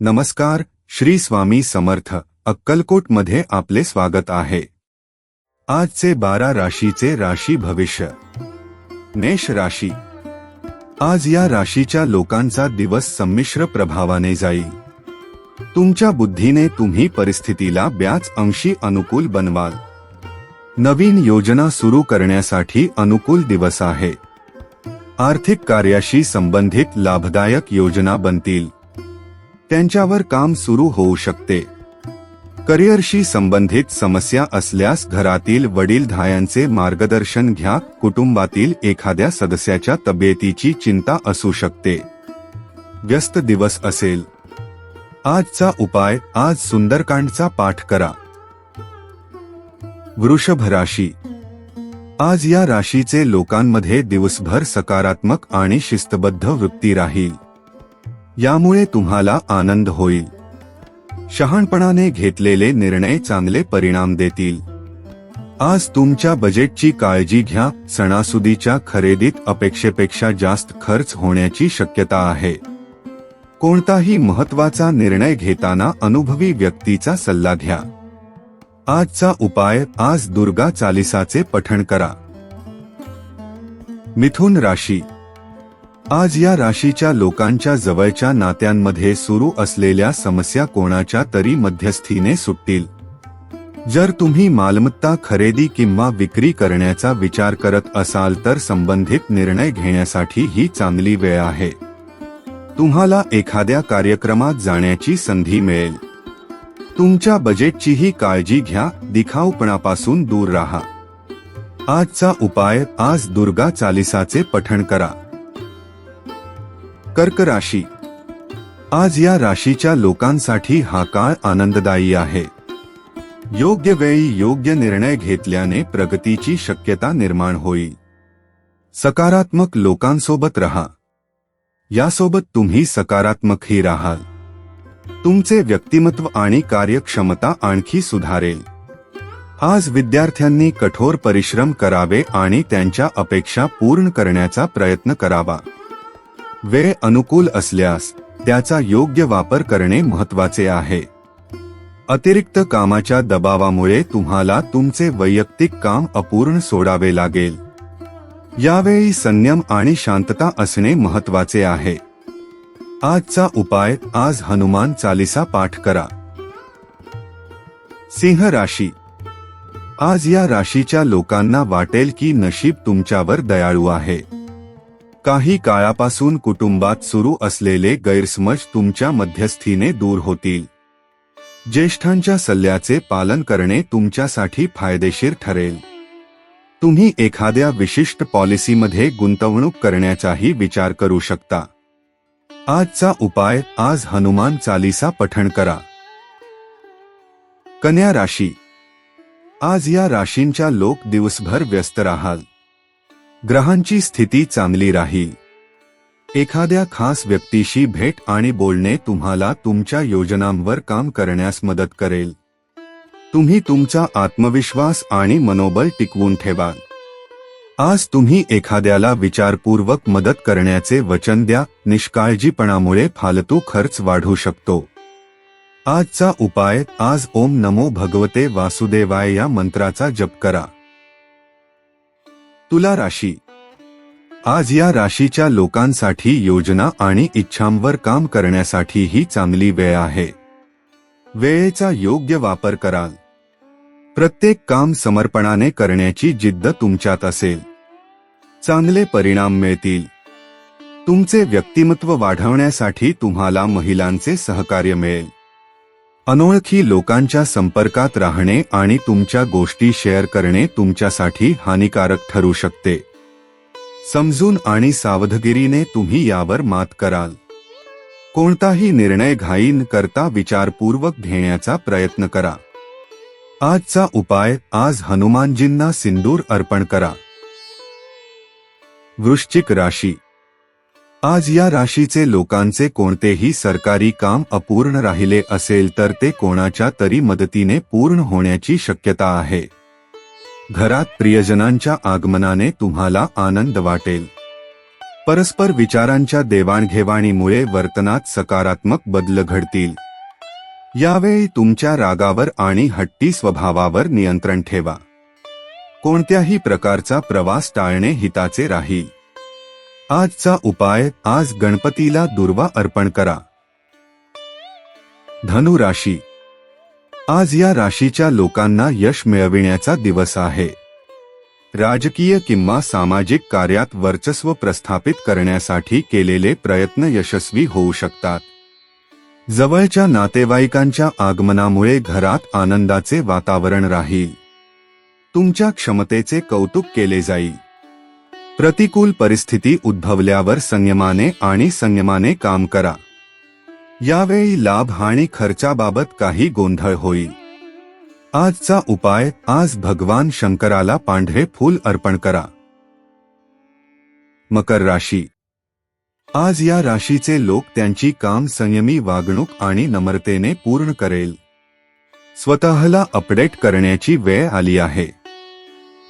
नमस्कार श्री स्वामी समर्थ अक्कलकोटमध्ये आपले स्वागत आहे. आजचे बारा राशीचे राशी भविष्य. मेष राशी. आज या राशीच्या लोकांचा दिवस संमिश्र प्रभावाने जाईल. तुमच्या बुद्धीने तुम्ही परिस्थितीला ब्याच अंशी अनुकूल बनवाल. नवीन योजना सुरू करण्यासाठी अनुकूल दिवस आहे. आर्थिक कार्याशी संबंधित लाभदायक योजना बनतील. त्यांच्यावर काम सुरू होऊ शकते. करिअरशी संबंधित समस्या असल्यास घरातील वडीलधायांचे मार्गदर्शन घ्या. कुटुंबातील एखाद्या सदस्याच्या तब्येतीची चिंता असू शकते. व्यस्त दिवस असेल. आजचा उपाय आज सुंदरकांडचा पाठ करा. वृषभ राशी. आज या राशीचे लोकांमध्ये दिवसभर सकारात्मक आणि शिस्तबद्ध वृत्ती राहील. यामुळे तुम्हाला आनंद होईल. शहाणपणाने घेतलेले निर्णय चांगले परिणाम देतील. आज तुमच्या बजेटची काळजी घ्या. सणासुदीच्या खरेदीत अपेक्षेपेक्षा जास्त खर्च होण्याची शक्यता आहे. कोणताही महत्त्वाचा निर्णय घेताना अनुभवी व्यक्तीचा सल्ला घ्या. आजचा उपाय आज दुर्गा चालिसाचे पठण करा. मिथुन राशी आज या राशीच्या लोकांच्या जवळच्या नात्यांमध्ये सुरू असलेल्या समस्या कोणाच्या तरी मध्यस्थीने सुटतील. जर तुम्ही मालमत्ता खरेदी किंवा विक्री करण्याचा विचार करत असाल तर संबंधित निर्णय घेण्यासाठी ही चांगली वेळ आहे. तुम्हाला एखाद्या कार्यक्रमात जाण्याची संधी मिळेल. तुमच्या बजेटचीही काळजी घ्या दिखाऊपणापासून दूर राहा. आजचा उपाय आज दुर्गा चालिसाचे पठण करा. कर्क राशी. आज या राशीच्या लोकांसाठी हा काळ आनंददायी आहे. योग्य वेळी योग्य निर्णय घेतल्याने प्रगतीची शक्यता निर्माण होईल. सकारात्मक लोकांसोबत रहा. यासोबत तुम्ही सकारात्मकही राहाल. तुमचे व्यक्तिमत्व आणि कार्यक्षमता आणखी सुधारेल. आज विद्यार्थ्यांनी कठोर परिश्रम करावे आणि त्यांच्या अपेक्षा पूर्ण करण्याचा प्रयत्न करावा. वेळ अनुकूल असल्यास त्याचा योग्य वापर करणे महत्त्वाचे आहे. अतिरिक्त कामाच्या दबावामुळे तुम्हाला तुमचे वैयक्तिक काम अपूर्ण सोडावे लागेल. यावेळी संयम आणि शांतता असणे महत्त्वाचे आहे. आजचा उपाय आज हनुमान चालिसा पाठ करा. सिंह राशी. आज या राशीच्या लोकांना वाटेल की नशीब तुमच्यावर दयाळू आहे. काही काळापासून कुटुंबात सुरू असलेले गैरसमज तुमच्या मध्यस्थीने दूर होतील. ज्येष्ठांच्या सल्ल्याचे पालन करणे तुमच्यासाठी फायदेशीर ठरेल. तुम्ही एखाद्या विशिष्ट पॉलिसीमध्ये गुंतवणूक करण्याचाही विचार करू शकता. आजचा उपाय आज हनुमान चालीसा पठण करा. कन्या राशी. आज या राशींच्या लोक दिवसभर व्यस्त राहाल. ग्रहांची स्थिती चांगली राहील एखाद्या खास व्यक्तीशी भेट आणि बोलणे तुम्हाला तुमच्या योजनांवर काम करण्यास मदत करेल. तुम्ही तुमचा आत्मविश्वास आणि मनोबल टिकवून ठेवाल. आज तुम्ही एखाद्याला विचारपूर्वक मदत करण्याचे वचन द्या निष्काळजीपणामुळे फालतू खर्च वाढू शकतो. आजचा उपाय आज ओम नमो भगवते वासुदेवाय या मंत्राचा जप करा. तुला राशी. आज या राशीच्या लोकांसाठी योजना आणि इच्छांवर काम करण्यासाठी ही चांगली वेळ आहे. वेळेचा योग्य वापर कराल. प्रत्येक काम समर्पणाने करण्याची जिद्द तुमच्यात असेल. चांगले परिणाम मिळतील. तुमचे व्यक्तिमत्व वाढवण्यासाठी तुम्हाला महिलांचे सहकार्य मिळेल. अनोळखी लोकांच्या संपर्कात राहणे आणि तुमच्या गोष्टी शेअर करणे तुमच्यासाठी हानिकारक ठरू शकते. समजून आणि सावधगिरीने तुम्ही यावर मात कराल. कोणताही निर्णय घाईन करता विचारपूर्वक घेण्याचा प्रयत्न करा. आजचा उपाय आज हनुमानजींना सिंदूर अर्पण करा. वृश्चिक राशी आज या राशीचे लोकांचे कोणतेही सरकारी काम अपूर्ण राहिले असेल तर ते कोणाच्या तरी मदतीने पूर्ण होण्याची शक्यता आहे. घरात प्रियजनांच्या आगमनाने तुम्हाला आनंद वाटेल. परस्पर विचारांच्या देवाणघेवाणीमुळे वर्तनात सकारात्मक बदल घडतील. यावेळी तुमच्या रागावर आणि हट्टी स्वभावावर नियंत्रण ठेवा. कोणत्याही प्रकारचा प्रवास टाळणे हिताचे राहील. आजचा उपाय आज गणपतीला दुर्वा अर्पण करा. धनु राशी. आज या राशीच्या लोकांना यश मिळविण्याचा दिवस आहे. राजकीय किंवा सामाजिक कार्यात वर्चस्व प्रस्थापित करण्यासाठी केलेले प्रयत्न यशस्वी होऊ शकतात. जवळच्या नातेवाईकांच्या आगमनामुळे घरात आनंदाचे वातावरण राहील. तुमच्या क्षमतेचे कौतुक केले जाईल. प्रतिकूल परिस्थिती उद्भवल्यावर संयमाने आणि संयमाने काम करा. यावेळी लाभ आणि खर्चाबाबत काही गोंधळ होईल. आजचा उपाय आज भगवान शंकराला पांढरे फूल अर्पण करा. मकर राशी. आज या राशीचे लोक त्यांची काम संयमी वागणूक आणि नम्रतेने पूर्ण करेल. स्वतःला अपडेट करण्याची वेळ आली आहे.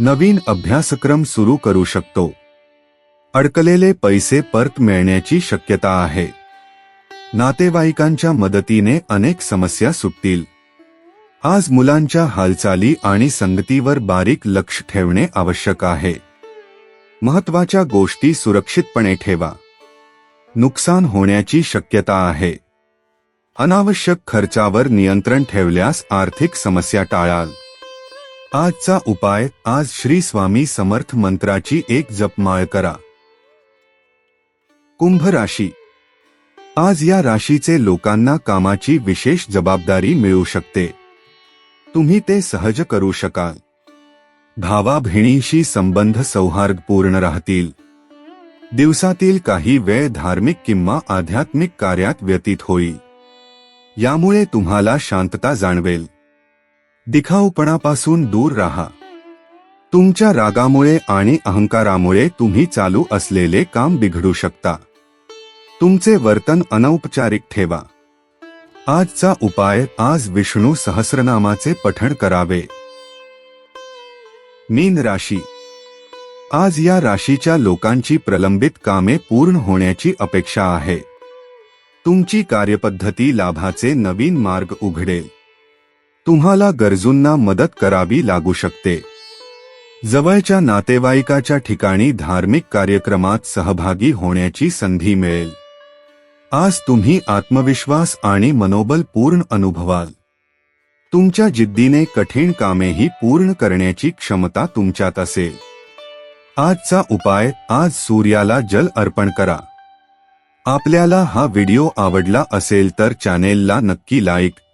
नवीन अभ्यासक्रम सुरू करू शकतो. अडकलेले पैसे परत मिळण्याची शक्यता आहे. नातेवाईकांच्या मदतीने अनेक समस्या सुटतील. आज मुलांच्या हालचाली आणि संगतीवर बारीक लक्ष ठेवणे आवश्यक आहे. महत्त्वाच्या गोष्टी सुरक्षितपणे ठेवा. नुकसान होण्याची शक्यता आहे. अनावश्यक खर्चावर नियंत्रण ठेवल्यास आर्थिक समस्या टाळाल. आजचा उपाय आज श्री स्वामी समर्थ मंत्राची एक जपमाळ करा. कुंभ राशी. आज या राशीचे लोकांना कामाची विशेष जबाबदारी मिळू शकते. तुम्ही ते सहज करू शकाल. भावा बहिणीशी संबंध सौहार्दपूर्ण राहतील. दिवसातील काही वेळ धार्मिक किंवा आध्यात्मिक कार्यात व्यतीत होईल. यामुळे तुम्हाला शांतता जाणवेल. दिखाऊपणापासून दूर राहा. तुमच्या रागामुळे आणि अहंकारामुळे तुम्ही चालू असलेले काम बिघडू शकता. तुमचे वर्तन अनौपचारिक ठेवा. आजचा उपाय आज विष्णू सहस्रनामाचे पठण करावे. मीन राशी. आज या राशीच्या लोकांची प्रलंबित कामे पूर्ण होण्याची अपेक्षा आहे. तुमची कार्यपद्धती लाभाचे नवीन मार्ग उघडेल. तुम्हाला गरजूंना मदत करावी लागू शकते. जवळच्या नातेवाईकाच्या ठिकाणी धार्मिक कार्यक्रमात सहभागी होण्याची संधी मिळेल. आज तुम्ही आत्मविश्वास आणि मनोबल पूर्ण अनुभवाल. तुमच्या जिद्दीने कठीण कामेही पूर्ण करण्याची क्षमता तुमच्यात असेल. आजचा उपाय आज सूर्याला जल अर्पण करा. आपल्याला हा व्हिडिओ आवडला असेल तर चॅनेलला नक्की लाईक